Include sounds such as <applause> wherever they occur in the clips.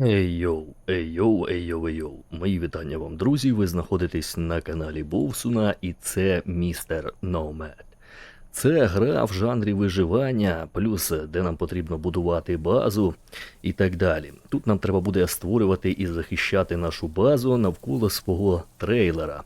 Ей йоу, ей йоу, ей йоу, ей йоу. Мої вітання вам, друзі. Ви знаходитесь на каналі Бовсуна, і це містер Номед. Це гра в жанрі виживання, плюс де нам потрібно будувати базу і так далі. Тут нам треба буде створювати і захищати нашу базу навколо свого трейлера.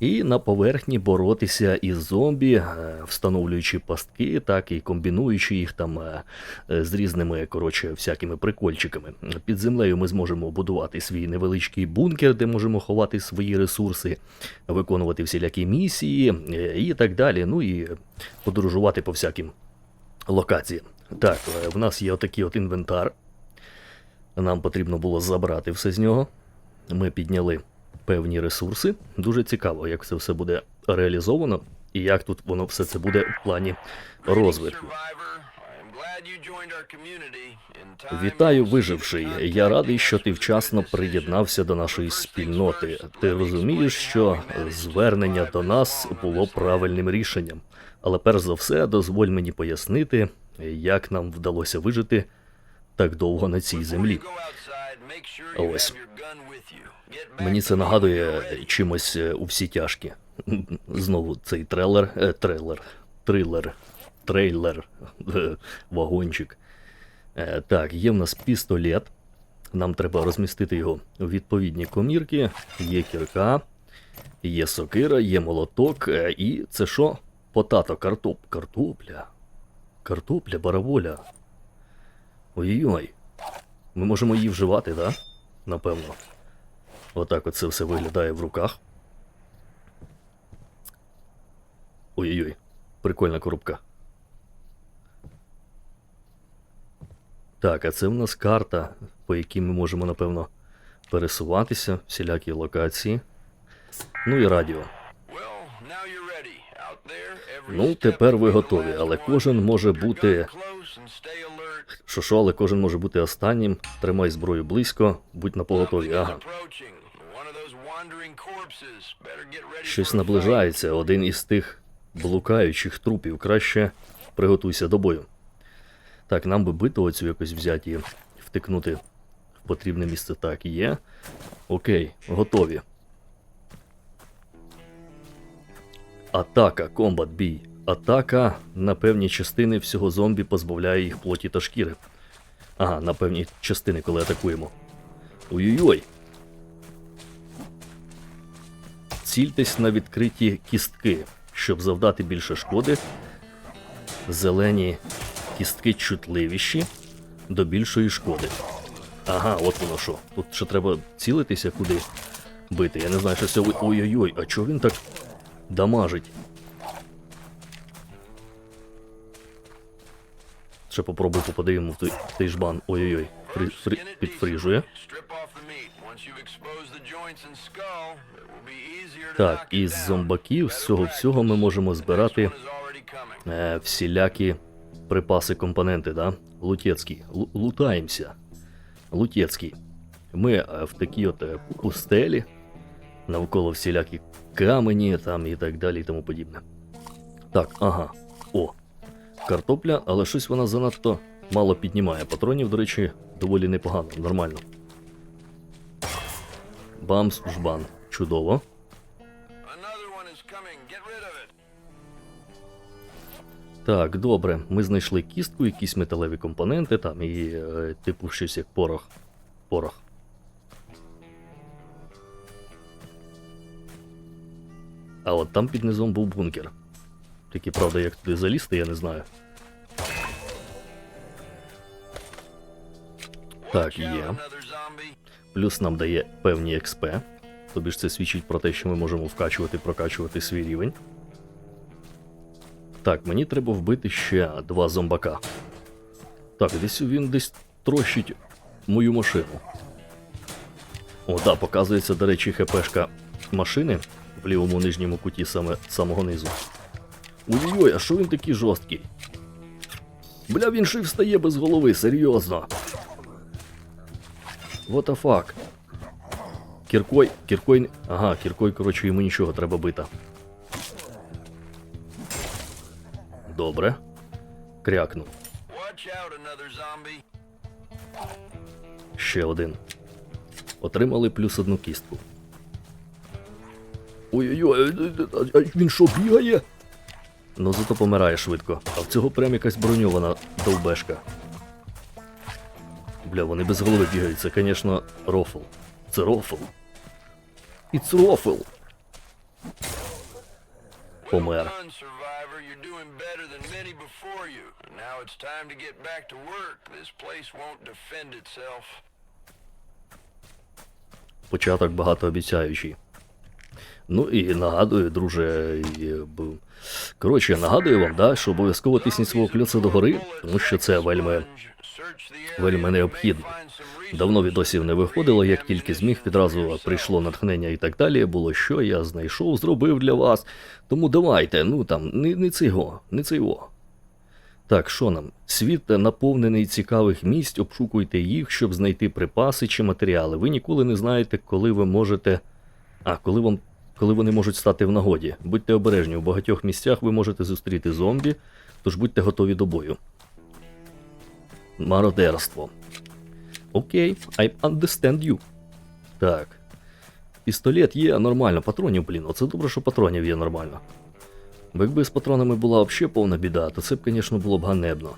І на поверхні боротися із зомбі, е, встановлюючи пастки, так і комбінуючи їх там е, е, з різними коротше, всякими прикольчиками. Під землею ми зможемо будувати свій невеличкий бункер, де можемо ховати свої ресурси, виконувати всілякі місії і так далі. Ну і подорожувати по всяким локаціям. Так, в нас є отакий от інвентар. Нам потрібно було забрати все з нього. Ми підняли певні ресурси. Дуже цікаво, як це все буде реалізовано і як тут воно все це буде в плані розвитку. Вітаю, виживший. Я радий, що ти вчасно приєднався до нашої спільноти. Ти розумієш, що звернення до нас було правильним рішенням. Але перш за все, дозволь мені пояснити, як нам вдалося вижити так довго на цій землі. Ось. Мені це нагадує чимось е, у всі тяжкі. <laughs> Знову цей трейлер, е, трейлер, трилер, трейлер, е, вагончик. Е, так, є в нас пістолет. Нам треба розмістити його у відповідні комірки. Є кірка, є сокира, є молоток. е, І це що? Потато, картоп, картопля. Картопля, бараволя. Ой-ой. Ми можемо її вживати, так? Да? Напевно. Отак от це все виглядає в руках. Ой-ой-ой, прикольна коробка. Так, а це в нас карта, по якій ми можемо, напевно, пересуватися, всілякі локації. Ну і радіо. Ну, тепер ви готові, але кожен може бути. Що що, але кожен може бути останнім. Тримай зброю близько, будь на поготові. Ага. Щось наближається, один із тих блукаючих трупів. Краще приготуйся до бою. Так, нам би биту оцю якось взяти і втикнути в потрібне місце. Так, є. Окей, готові. Атака, комбат бій. Атака на певні частини всього зомбі позбавляє їх плоті та шкіри. Ага, на певні частини, коли атакуємо. Ой-ой-ой. Цільтесь на відкриті кістки, щоб завдати більше шкоди. Зелені кістки чутливіші до більшої шкоди. Ага, от воно що. Тут ще треба цілитися куди бити. Я не знаю, що це. Ой-ой-ой, а чого він так дамажить? Ще попробуй попади йому в той, в той жбан. Ой-ой-ой. Підфріжує. Так, із зомбаків з цього всього ми можемо збирати е, всілякі припаси, компоненти, да? Лутецький. Лу- лутаємося. Лутецький. Ми е, в такій от е, пустелі, навколо всілякі камені там і так далі і тому подібне. Так, ага. О. Картопля, але щось вона занадто мало піднімає. Патронів, до речі, доволі непогано, нормально. Бамс, жбан. Чудово. Так, добре. Ми знайшли кістку, якісь металеві компоненти там і е, типу щось як порох. Порох. А от там під низом був бункер. Тільки, правда, як туди залізти, я не знаю. Так, є. Плюс нам дає певні експ. Тобі ж це свідчить про те, що ми можемо вкачувати, прокачувати свій рівень. Так, мені треба вбити ще два зомбака. Так, десь він десь трощить мою машину. О, да, показується, до речі, хпшка машини в лівому нижньому куті саме самого низу. Ой-ой, а що він такий жорсткий? Бля, він ще встає без голови, серйозно. What the fuck? Кіркой, кіркой. Ага, кіркой, коротше, йому нічого треба бита. Добре. Крякнув. Ще один. Отримали плюс одну кістку. Ой-ой-ой, він що бігає? Ну зато помирає швидко. А в цього прям якась броньована довбешка. Бля, вони без голови бігають. Це, звісно, рофл. Це рофл. It's рофл. Помер. Початок багатообіцяючий. Ну і нагадую, друже. і, б- Коротше, нагадую вам, да, що обов'язково тисніть свого кльоца догори, тому що це вельми, вельми необхідно. Давно відосів не виходило, як тільки зміг, відразу прийшло натхнення і так далі. Було що я знайшов, зробив для вас. Тому давайте, ну там, не, не цього, не цього. Так, що нам? Світ наповнений цікавих місць, обшукуйте їх, щоб знайти припаси чи матеріали. Ви ніколи не знаєте, коли ви можете. А, коли вам. Коли вони можуть стати в нагоді. Будьте обережні, у багатьох місцях ви можете зустріти зомбі, тож будьте готові до бою. Мародерство. Окей, I understand you. Так. Пістолет є нормально, патронів, блін. Оце добре, що патронів є нормально. Бо якби з патронами була взагалі повна біда, то це б, звісно, було б ганебно.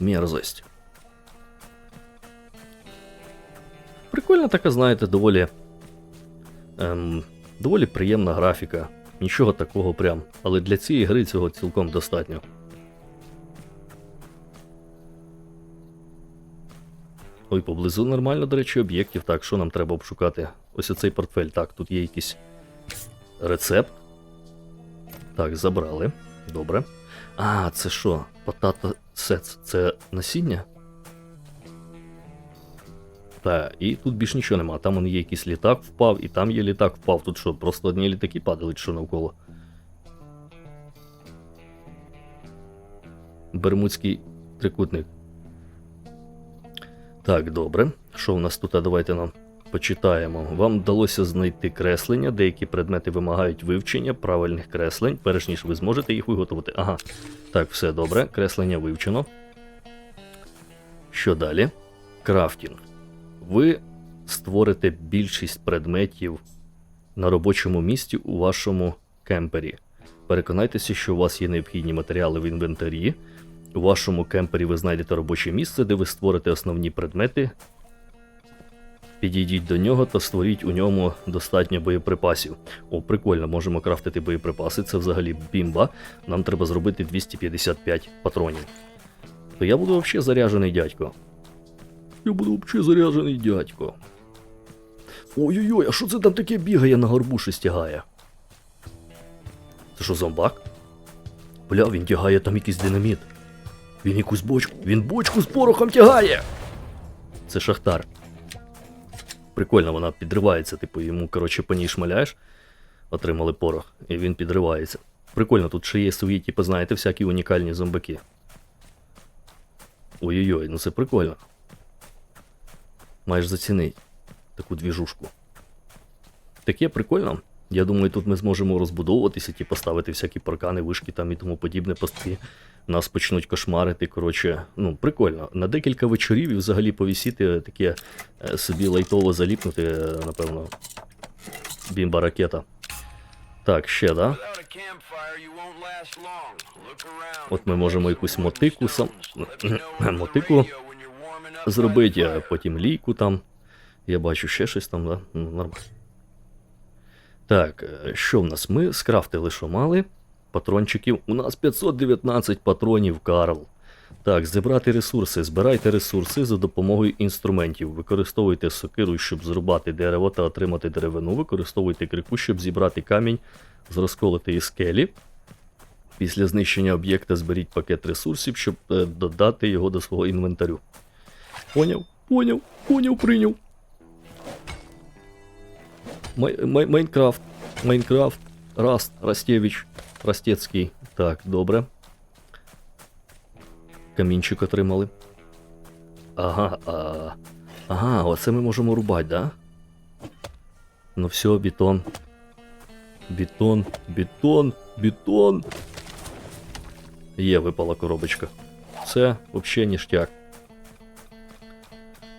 Мерзость. Прикольна така, знаєте, доволі. Ем, доволі приємна графіка. Нічого такого прям. Але для цієї гри цього цілком достатньо. Ой, поблизу нормально, до речі, об'єктів. Так, що нам треба обшукати? Ось оцей портфель. Так, тут є якийсь рецепт. Так, забрали. Добре. А, це що? Потато сец. Це насіння? Та, і тут більш нічого нема. Там он є якийсь літак впав, і там є літак впав. Тут що, просто одні літаки падали, що навколо. Бермудський трикутник. Так, добре. Що у нас тут? А Давайте нам почитаємо. Вам вдалося знайти креслення. Деякі предмети вимагають вивчення правильних креслень, перш ніж ви зможете їх виготовити. Ага. Так, все добре. Креслення вивчено. Що далі? Крафтінг. Ви створите більшість предметів на робочому місці у вашому кемпері. Переконайтеся, що у вас є необхідні матеріали в інвентарі. У вашому кемпері ви знайдете робоче місце, де ви створите основні предмети. Підійдіть до нього та створіть у ньому достатньо боєприпасів. О, прикольно, можемо крафтити боєприпаси. Це взагалі бімба. Нам треба зробити 255 патронів. То я буду взагалі заряджений дядько. Я буду взагалі заряджений дядько. Ой-ой-ой, а що це там таке бігає на горбу що стягає? Це що, зомбак? Бля, він тягає там якийсь динаміт. Він якусь бочку. Він бочку з порохом тягає. Це шахтар. Прикольно, вона підривається, типу, йому, коротше, по ній шмаляєш, отримали порох, і він підривається. Прикольно, тут ще є свої, типу, знаєте, всякі унікальні зомбаки. Ой-ой-ой, ну це прикольно. Маєш зацінити таку двіжушку. Таке прикольно. Я думаю, тут ми зможемо розбудовуватися, ті поставити всякі паркани, вишки там і тому подібне пости. Нас почнуть кошмарити. Коротше, ну, прикольно. На декілька вечорів і взагалі повісіти таке е, собі лайтово заліпнути, е, напевно. Бімба ракета. Так, ще, да? От ми можемо якусь мотику сам. <clears throat> Мотику зробити, а потім лійку там. Я бачу ще щось там, да? Ну, нормально. Так, е, що в нас? Ми скрафтили, що мали. Патрончиків. У нас 519 патронів, Карл. Так, зібрати ресурси. Збирайте ресурси за допомогою інструментів. Використовуйте сокиру, щоб зрубати дерево та отримати деревину. Використовуйте крику, щоб зібрати камінь з розколотої скелі. Після знищення об'єкта зберіть пакет ресурсів, щоб е, додати його до свого інвентарю. Поняв, поняв, поняв, прийняв. Май- Май- Майнкрафт, Майнкрафт, Раст, Растєвич, Растецький. Так, добре. Камінчик отримали. Ага, а... ага, оце ми можемо рубати, да? Ну все, бетон. Бетон, бетон, бетон. Є, випала коробочка. Це взагалі ніштяк.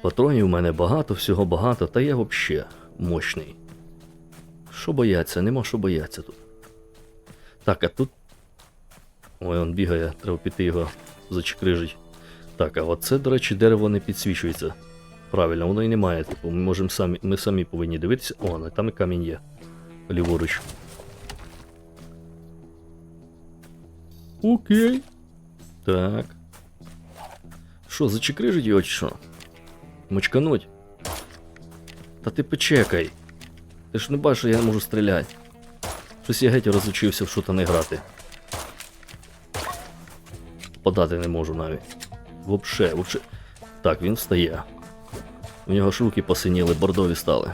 Патронів у мене багато, всього багато, та я взагалі мощний. Що бояться? Нема що бояться тут. Так, а тут. Ой, он бігає, треба піти його зачекрижить. Так, а оце, до речі, дерево не підсвічується. Правильно, воно і немає. Типу, ми можемо самі, ми самі повинні дивитися. О, ну, там і камінь є. Ліворуч. Окей. Так. Що, зачекрижить його чи що? Мочкануть? Та ти почекай. Ти ж не бачиш, що я не можу стріляти. Щось я геть розучився в що-то не грати. Подати не можу навіть. Вообще, вообще. Так, він встає. У нього ж руки посиніли, бордові стали.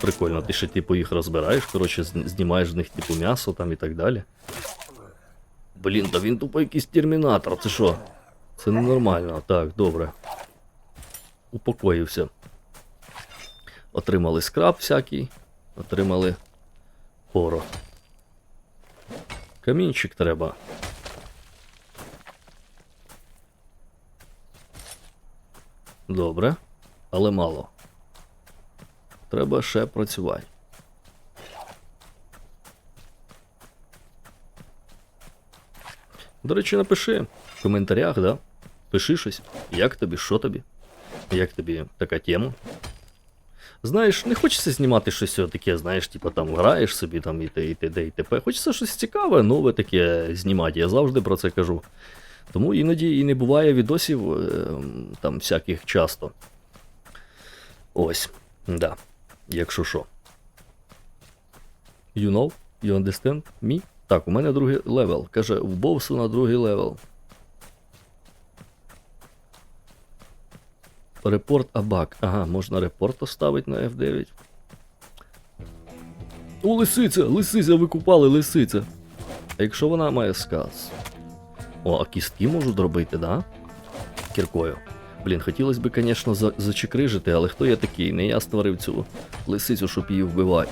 Прикольно, ти ще типу їх розбираєш, коротше, знімаєш з них типу м'ясо там і так далі. Блін, та він тупо якийсь термінатор, це що? Це ненормально. Так, добре. Упокоївся. Отримали скраб всякий, отримали порох. Камінчик треба. Добре, але мало. Треба ще працювати. До речі, напиши в коментарях, да? Пиши щось. Як тобі, що тобі? Як тобі така тема? Знаєш, не хочеться знімати щось таке, знаєш, типу там граєш собі там і т, і т.д. і т.п. Хочеться щось цікаве, нове таке знімати. Я завжди про це кажу. Тому іноді і не буває відосів е, там всяких часто. Ось, да. Якщо що. You know? You understand me? Так, у мене другий левел. Каже, в Бовсу на другий левел. Репорт Абак. Ага, можна репорт оставити на F9. О, лисиця! Лисиця, викупали, лисиця. А якщо вона має сказ? О, а кістки можу зробити, да? Кіркою. Блін, хотілося б, звісно, за- зачекрижити, але хто я такий? Не я створив цю лисицю, щоб її вбивати.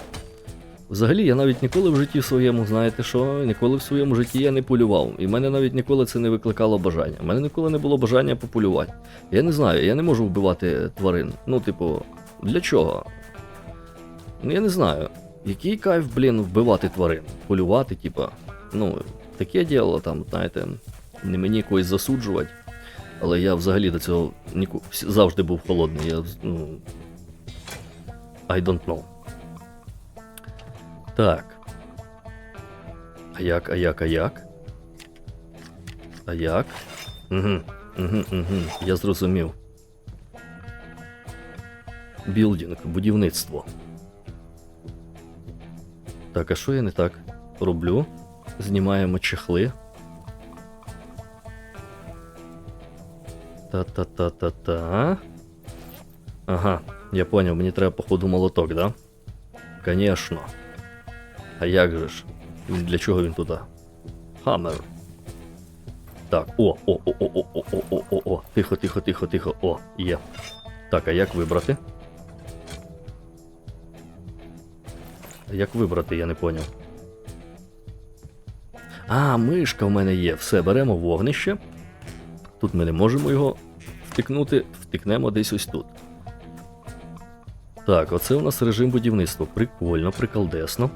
Взагалі, я навіть ніколи в житті своєму, знаєте що, ніколи в своєму житті я не полював. І в мене навіть ніколи це не викликало бажання. У мене ніколи не було бажання пополювати. Я не знаю, я не можу вбивати тварин. Ну, типу, для чого? Ну, я не знаю. Який кайф, блін, вбивати тварин? Полювати, типа. Ну, таке діло там, знаєте, не мені когось засуджувати. Але я взагалі до цього ніку... завжди був холодний. Я, ну... I don't know. Так. А як, а як, а як? А як? Угу, угу, угу. Я зрозумів. Білдінг, будівництво. Так, а що я не так роблю? Знімаємо чехли. Та-та-та-та-та. Ага, я поняв, мені треба, походу, молоток, да? Конечно. А як же ж? Для чого він туди? Хаммер. Так, о, о, о, о, о, о, о, о, о, о. Тихо, тихо, тихо, тихо. О, є. Так, а як вибрати? А Як вибрати, я не поняв. А, мишка в мене є. Все, беремо вогнище. Тут ми не можемо його втикнути, втикнемо десь ось тут. Так, оце у нас режим будівництва. Прикольно, приколдесно.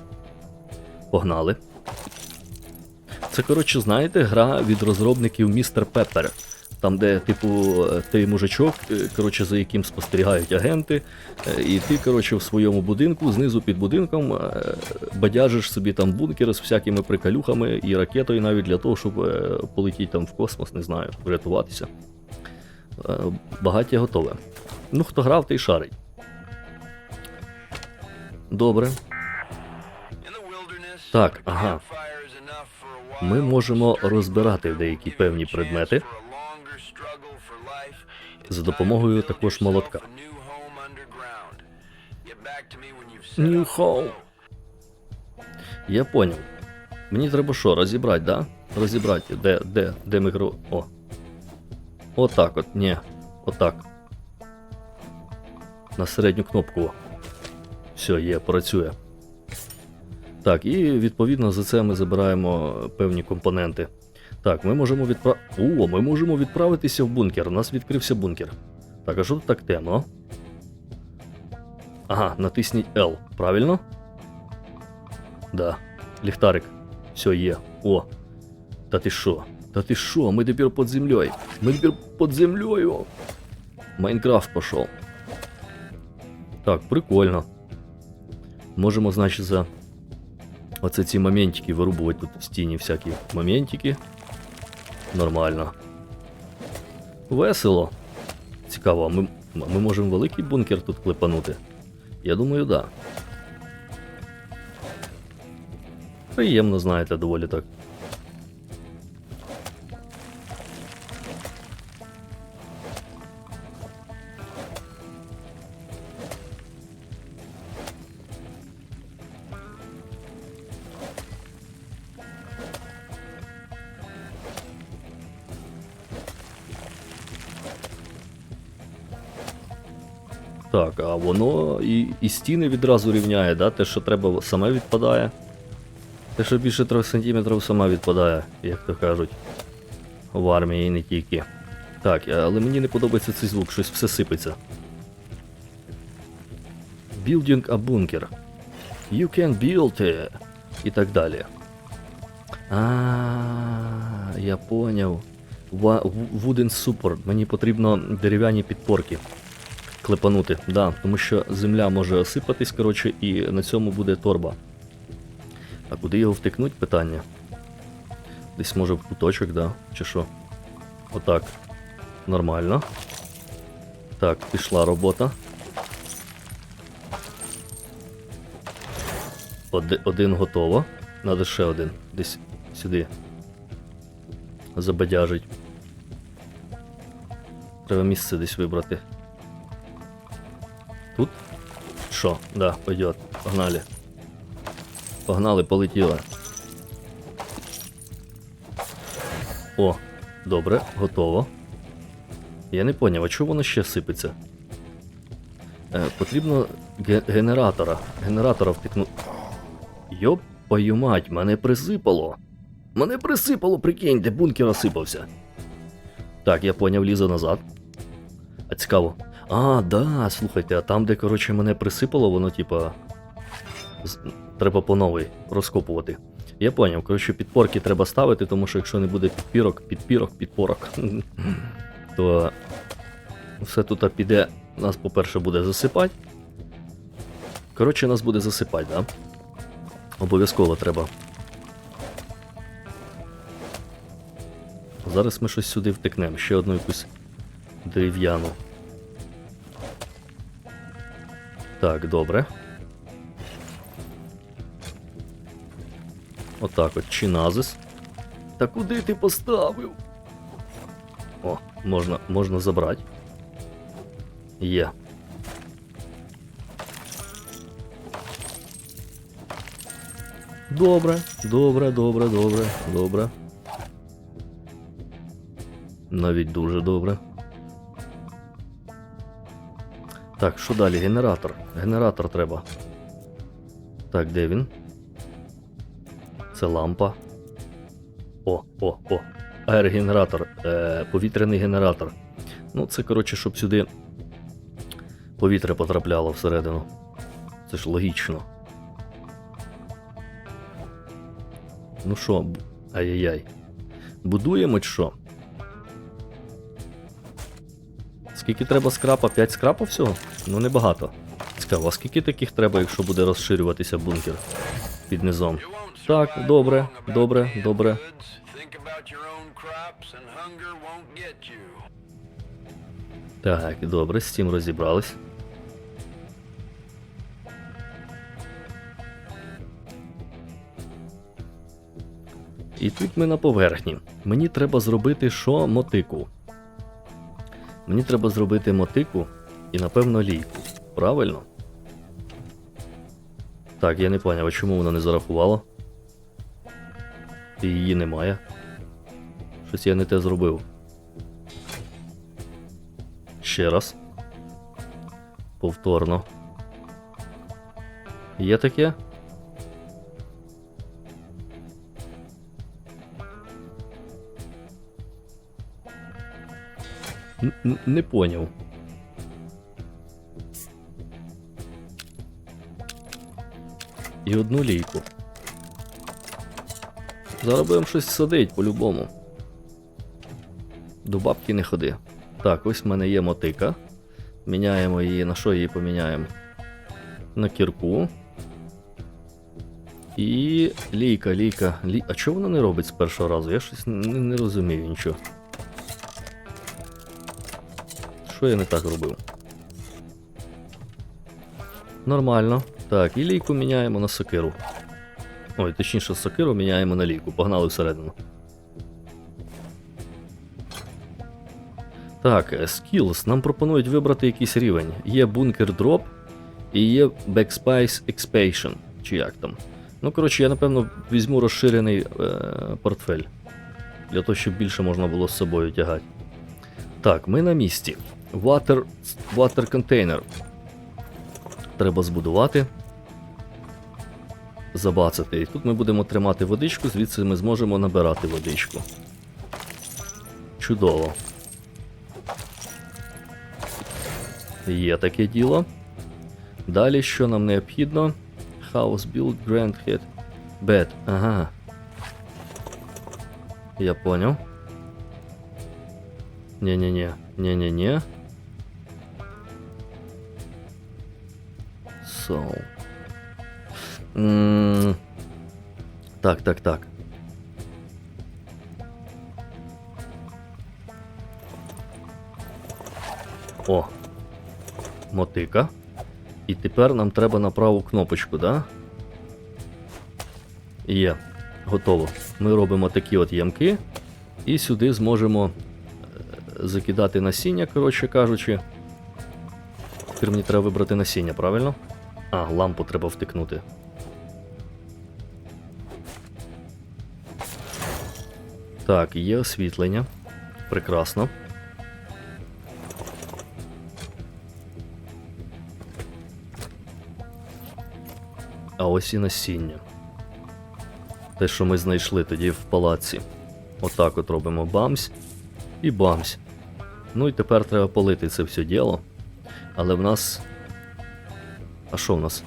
Погнали. Це, коротше, знаєте, гра від розробників Містер Пеппер. Там, де, типу, е, той мужичок, е, коротше, за яким спостерігають агенти, е, і ти, коротше, в своєму будинку, знизу під будинком, бадяжиш собі там бункер з всякими приколюхами і ракетою навіть для того, щоб полетіти там в космос, не знаю, врятуватися. Багаття готове. Ну, хто грав, той шарить. Добре. Так, ага. Ми можемо розбирати деякі певні предмети за допомогою також молотка. New home. Я поняв. Мені треба що, розібрати, да? Розібрати, де де, де ми микро. О. Отак от, ні. Отак. На середню кнопку. Все, є, працює. Так, і відповідно за це ми забираємо певні компоненти. Так, ми можемо відпра... О, ми можемо відправитися в бункер. У нас відкрився бункер. Так, а що тут так темно? Ага, натисніть L, правильно? Да. Ліхтарик. Все є. О. Та ти що? Та ти що? Ми тепер під землею. Ми тепер під землею. Майнкрафт пішов. Так, прикольно. Можемо, значить, за оце ці моментики вирубувати тут в стіні всякі моментики. Нормально. Весело. Цікаво, а ми, ми можемо великий бункер тут клепанути? Я думаю, да. Приємно, знаєте, доволі так. Так, стіни відразу рівняє, да? Те, що треба, саме відпадає. Те, що більше 3 см сама відпадає, як то кажуть. В армії не тільки. Так, але мені не подобається цей звук, щось все сипеться. Building a bunker. You can build it. І так далі. А, я поняв. Wooden support. Мені потрібно дерев'яні підпорки клепанути. Да, тому що земля може осипатись, коротше, і на цьому буде торба. А куди його втикнуть, питання? Десь може в куточок, да? Чи що? Отак. Нормально. Так, пішла робота. Оди- один готово. Надо ще один. Десь сюди. Забадяжить. Треба місце десь вибрати. Тут? Що? Да, пойдет. Погнали. Погнали, полетіло. О, добре, готово. Я не поняв, а чого воно ще сипеться? Е, потрібно ге- генератора. Генератора втикнути. Йопаю мать, мене присипало. Мене присипало, прикиньте, бункер осипався. Так, я поняв, лізу назад. А цікаво. А, да, слухайте, а там, де, коротше, мене присипало, воно, типа. Треба по новій розкопувати. Я поняв, коротше, підпорки треба ставити, тому що якщо не буде підпірок, підпірок, підпорок, <laughs> то все тут піде, нас, по-перше, буде засипати. Коротше, нас буде засипати, да? Обов'язково треба. Зараз ми щось сюди втикнемо, ще одну якусь дерев'яну. Так, добре. Отак от, чиназис. Та куди ти поставив? О, можна, можна забрати. Є. Добре, добре, добре, добре, добре. Навіть дуже добре. Так, що далі? Генератор. Генератор треба. Так, де він? Це лампа. О, о, о. Аерогенератор. Е, повітряний генератор. Ну, це, коротше, щоб сюди повітря потрапляло всередину. Це ж логічно. Ну що, ай-яй-яй. Будуємо чи що? Скільки треба скрапа? 5 скрапа всього? Ну небагато. Цікаво, а скільки таких треба, якщо буде розширюватися бункер під низом? Так, добре, добре, добре. Так, добре, з цим розібрались. І тут ми на поверхні. Мені треба зробити що мотику. Мені треба зробити мотику і, напевно, лійку. Правильно? Так, я не поняв, а чому вона не зарахувала? І її немає. Щось я не те зробив. Ще раз. Повторно. Є таке? Не поняв. І одну лійку. Зараз будемо щось садить по-любому. До бабки не ходи. Так, ось в мене є мотика. Міняємо її. На що її поміняємо? На кірку. І лійка, лійка. Лі... А чого вона не робить з першого разу? Я щось не, не розумію нічого. Що я не так робив? Нормально. Так, і лійку міняємо на сокиру. Ой, точніше, сокиру міняємо на лійку. Погнали всередину. Так, е, skills. Нам пропонують вибрати якийсь рівень. Є бункер дроп і є Backspice Expansion. Чи як там. Ну, коротше, я напевно візьму розширений е, портфель. Для того, щоб більше можна було з собою тягати. Так, ми на місці. Water, water container. Треба збудувати. Забацати. І тут ми будемо тримати водичку, звідси ми зможемо набирати водичку. Чудово. Є таке діло. Далі, що нам необхідно? House build Grand Head Bed. Ага. Я понял. Не-не-не. Не-не-не. So. Так, так, так. О. Мотика. І тепер нам треба на праву кнопочку, да? Є. Готово. Ми робимо такі от ямки. І сюди зможемо е, закидати насіння, коротше кажучи. Тепер мені треба вибрати насіння, правильно? А, лампу треба втикнути. Так, є освітлення. Прекрасно. А ось і насіння. Те, що ми знайшли тоді в палаці. Отак от робимо бамсь і бамсь. Ну і тепер треба полити це все діло. Але в нас. А що в нас?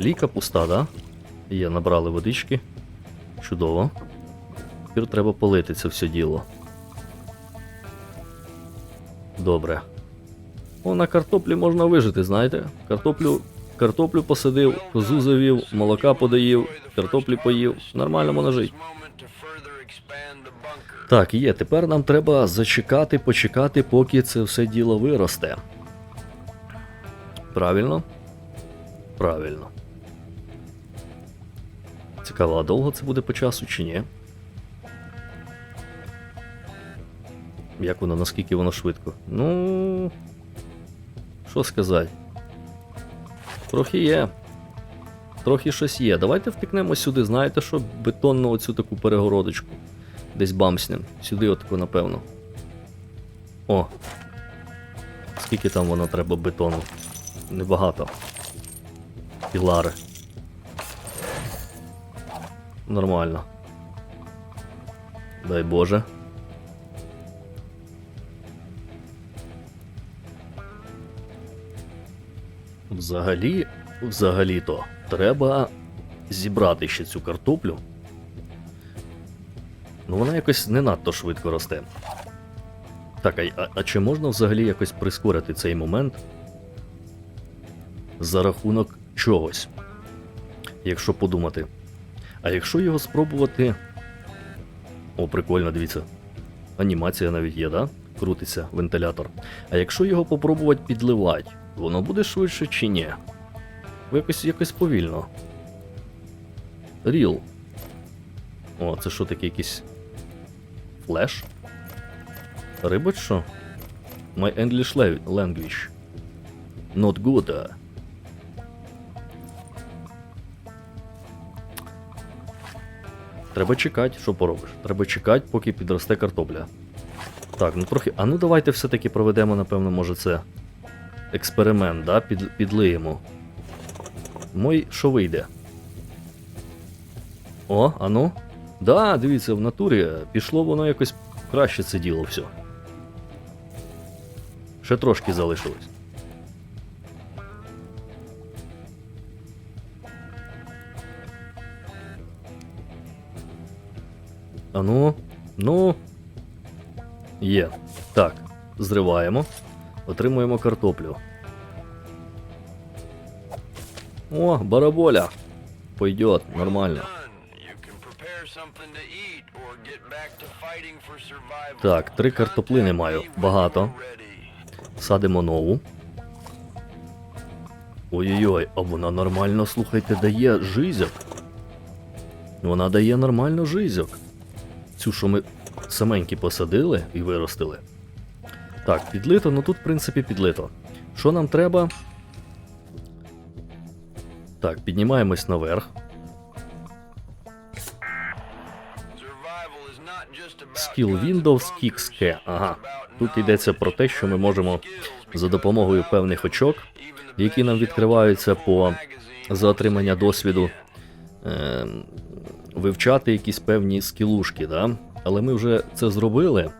Ліка пуста, да? Є, набрали водички. Чудово. Тепер треба полити це все діло. Добре. О, на картоплі можна вижити, знаєте? Картоплю, картоплю посадив, козу завів, молока подаїв, картоплі поїв. Нормально можна жити. Так, є. Тепер нам треба зачекати, почекати, поки це все діло виросте. Правильно? Правильно. Цікаво, а довго це буде по часу чи ні? Як воно, наскільки воно швидко? Ну. Що сказати? Трохи є. Трохи щось є. Давайте втикнемо сюди, знаєте що? Бетонну оцю таку перегородочку. Десь бамснем. Сюди отако, напевно. О. Скільки там воно треба бетону? Небагато. Пілари. Нормально. Дай Боже. Взагалі, взагалі-то, треба зібрати ще цю картоплю. Ну вона якось не надто швидко росте. Так, а, а, чи можна взагалі якось прискорити цей момент за рахунок чогось? Якщо подумати. А якщо його спробувати. О, прикольно, дивіться. Анімація навіть є, да? Крутиться вентилятор. А якщо його попробувати підливати, воно буде швидше чи ні? Якось, якось повільно. Ріл. О, це що таке якийсь. Флеш? Риба що? My English language. Not good. Треба чекати, що поробиш. Треба чекати, поки підросте картопля. Так, ну трохи. А ну давайте все-таки проведемо, напевно, може це. Експеримент, да? Під, підлиємо. Мой, що вийде? О, а ну. Да, дивіться, в натурі пішло воно якось краще це діло все. Ще трошки залишилось. А ну. Є. Так, зриваємо. Отримуємо картоплю. О, бараболя. Пойдет, нормально. Так, три картоплини маю. Багато. Садимо нову. Ой-ой-ой, а вона нормально, слухайте, дає жизок. Вона дає нормально жизок. Цю, що ми саменькі посадили і виростили. Так, підлито, ну тут, в принципі, підлито. Що нам треба? Так, піднімаємось наверх. Skill Windows bunkers. Ага. Тут йдеться про те, що ми можемо за допомогою певних очок, які нам відкриваються по за отримання досвіду, е, вивчати якісь певні скілушки, да? але ми вже це зробили.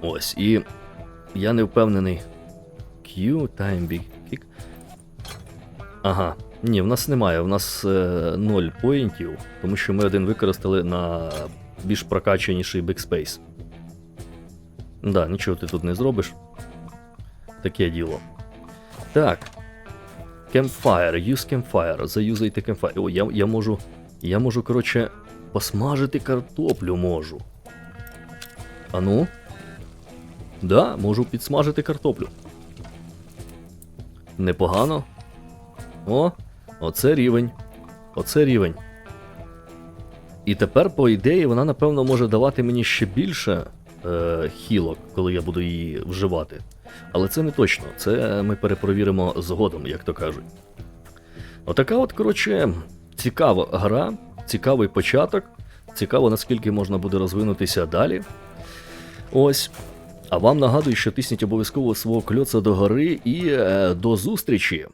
Ось, і я не впевнений. Q, time big kick. Ага. Ні, в нас немає, в нас е, 0 поінтів, тому що ми один використали на більш прокачаніший бекспейс. Да, нічого ти тут не зробиш. Таке діло. Так. Campfire, use campfire. Заюзайте campfire. О, я, я можу. Я можу, коротше, посмажити картоплю можу. А ну? Да, можу підсмажити картоплю. Непогано. О, оце рівень. Оце рівень. І тепер, по ідеї, вона, напевно, може давати мені ще більше е, хілок, коли я буду її вживати. Але це не точно. Це ми перепровіримо згодом, як то кажуть. Отака от, коротше, цікава гра, цікавий початок. Цікаво, наскільки можна буде розвинутися далі. Ось. А вам нагадую, що тисніть обов'язково свого кльоца до гори і е, до зустрічі!